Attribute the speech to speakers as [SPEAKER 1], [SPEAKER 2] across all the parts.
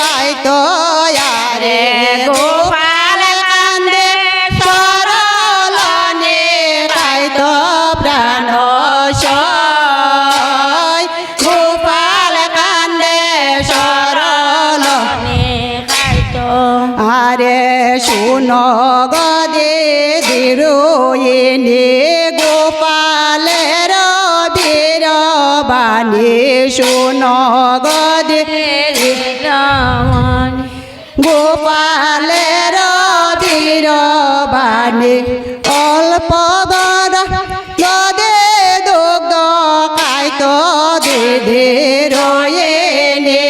[SPEAKER 1] কাইতো আরে গোপাল কান্দে সরলনে কাইতো প্রাণ সয়। গোপাল কান্দে সরল আরে শুনো গদে দিরোইনি গোপালের বীর বাণী, শুনো গদে গোপালের বীর বাণী অল্প দুগ্ধ দিদি রয়েনে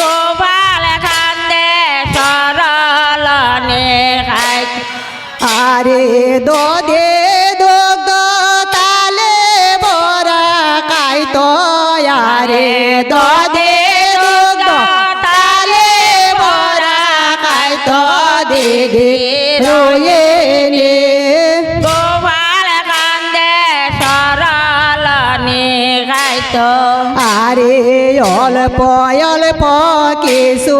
[SPEAKER 2] গোপাল কান্দে
[SPEAKER 1] আরে দদে দুগ্ধ তালে বরা আরে দদে দিদি রয়েনে
[SPEAKER 2] গোপাল কান্দে সরলনে খাইত
[SPEAKER 1] আরে অল্প অল্প কিছু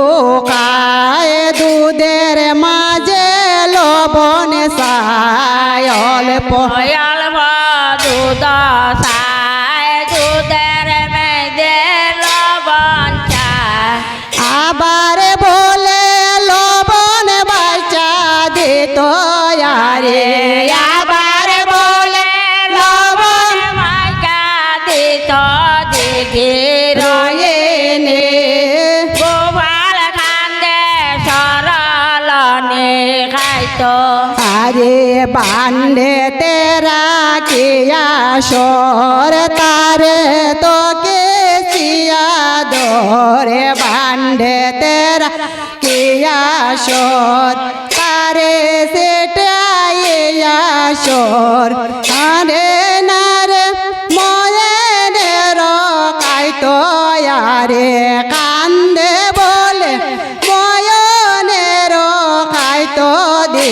[SPEAKER 2] দিদি
[SPEAKER 1] রয়েনে
[SPEAKER 2] গোপাল কান্দে সরলনে খাইত।
[SPEAKER 1] আরে বান্ডে তেরা কিয়া সর তারে তোকে সিয়া দরে বান্ডে তেরা কিয়া সর তারে সেটাইয়া সর আরে নারে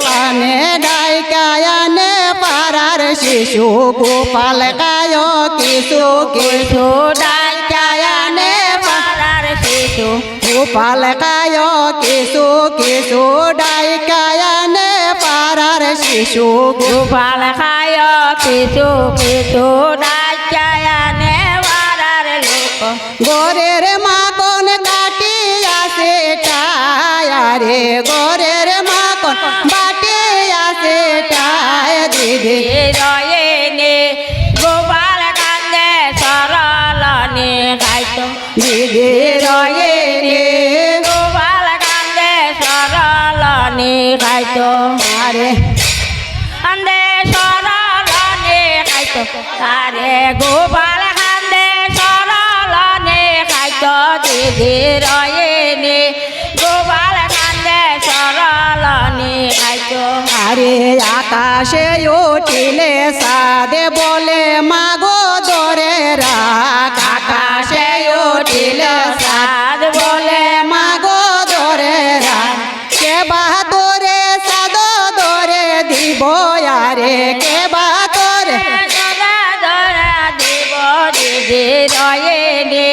[SPEAKER 1] কানে ডাইকায়ানে পারার শিশু গোপাল গায় কিছু কিছু ডাইকায়ানে
[SPEAKER 2] পারার শিশু
[SPEAKER 1] গোপাল গায় কিছু কিছু ডাইকায়ানে পারার শিশু
[SPEAKER 2] গোপাল খায় কিছু কিছু ডাক্তায়ানে খাইত
[SPEAKER 1] আরে।
[SPEAKER 2] কান্দে সরলনে খাইত তারে গোপাল কান্দে সরলনে খাইত দিদি রয়েনে। গোপাল কান্দে সরলনে খাইত।
[SPEAKER 1] আরে আকাশে উঠিলে সাদে বলে মাগো দরে রাখ
[SPEAKER 2] দিদি রয়েনে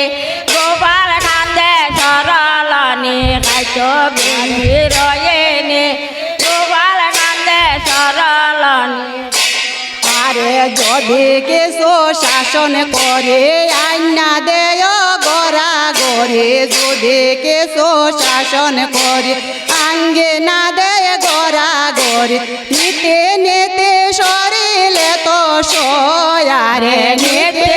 [SPEAKER 2] গোপাল কান্দে সরলনে খাইত বিধি রয়েনে গোপাল কান্দে সরলনে,
[SPEAKER 1] আরে যদি কিছু শাসন করে, আইনা দেয় গড়া গড়ে। যদি কিছু শাসন করে, আঙ্গে না দেয় গড়া গড়ে। নিতে নিতে শরীরে তো সয়ারে নিতে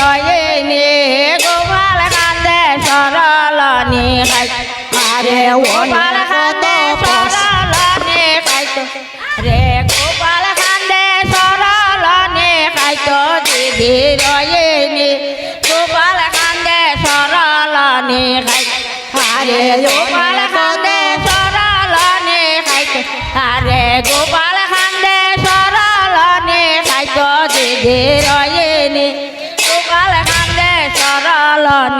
[SPEAKER 1] জয়নি গোপাল কাতে সরলনি খাই। আরে
[SPEAKER 2] গোপাল কাতে সরলনি খাইতো রে গোপাল কাতে সরলনি খাইতো দিদি রয়নি গোপাল কাতে সরলনি খাই।
[SPEAKER 1] আরে
[SPEAKER 2] গোপাল কাতে সরলনি খাইতো আরে গোপাল কাতে সরলনি খাইতো দিদি রয়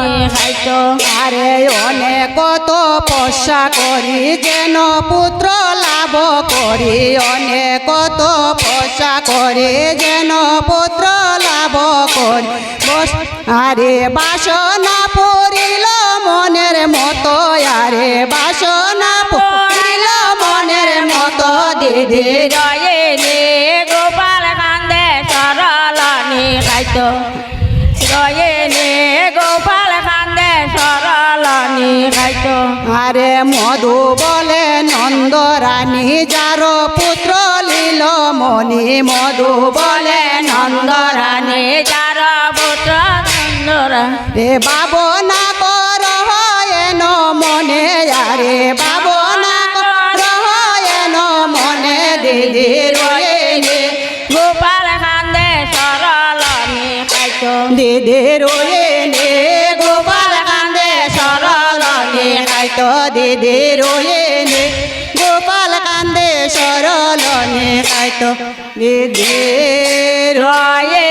[SPEAKER 2] সরলনি খাইতো
[SPEAKER 1] আরে অনেক তো পশা করি যেন পুত্র লাভ করি। অনেক তো পশা করি যেন পুত্র লাভ করি। আরে বাসনা পড়িল মনের মতো। আরে বাসনা পড়িল মনের মতো। দিদি
[SPEAKER 2] রয়েনি গোপাল কান্দে সরলনি খাইতো
[SPEAKER 1] আরে মধু বলে নন্দ রানী যার পুত্র লীল মণি। মধু বলে নন্দ রানী
[SPEAKER 2] যার পুত্র
[SPEAKER 1] রে বাবনা কর এন মনে আরে বাবনা কর এন মনে দিদি
[SPEAKER 2] গোপাল কান্দে খাইতো
[SPEAKER 1] দিদি রয়েনি খাইতো রয়ে নে। গোপাল কান্দে সরলনি খাইতো বেঁধে রয়ে